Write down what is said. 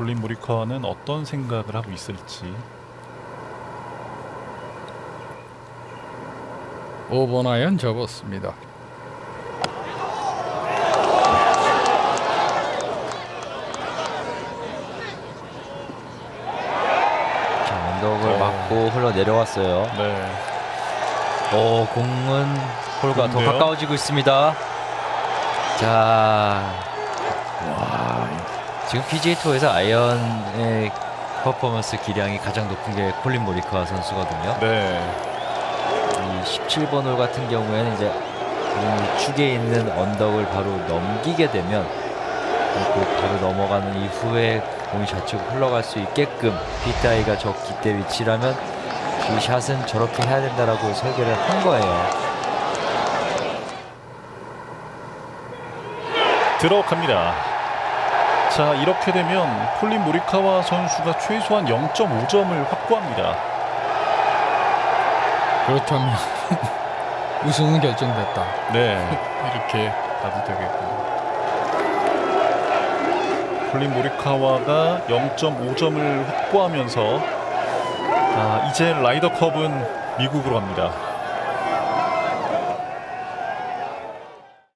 콜린 모리카와는 어떤 생각을 하고 있을지 5번 아이언 접었습니다. 자, 언덕을 어. 맞고 흘러 내려왔어요. 네. 오, 공은 홀과 더 좋은데요? 가까워지고 있습니다. 자, 지금 PGA 투어에서 아이언의 퍼포먼스 기량이 가장 높은 게 콜린 모리카 선수거든요. 네. 이 17번 홀 같은 경우에는 이제 이 축에 있는 언덕을 바로 넘기게 되면 그 바로 넘어가는 이후에 공이 좌측으로 흘러갈 수 있게끔 피타이가 저 기대 위치라면 이 샷은 저렇게 해야 된다라고 설계를 한 거예요. 들어갑니다. 자 이렇게 되면 콜린 모리카와 선수가 최소한 0.5점을 확보합니다. 그렇다면 우승은 결정됐다. 네. 이렇게 봐도 되겠군요. 콜린 모리카와가 0.5점을 확보하면서 아, 이제 라이더 컵은 미국으로 갑니다.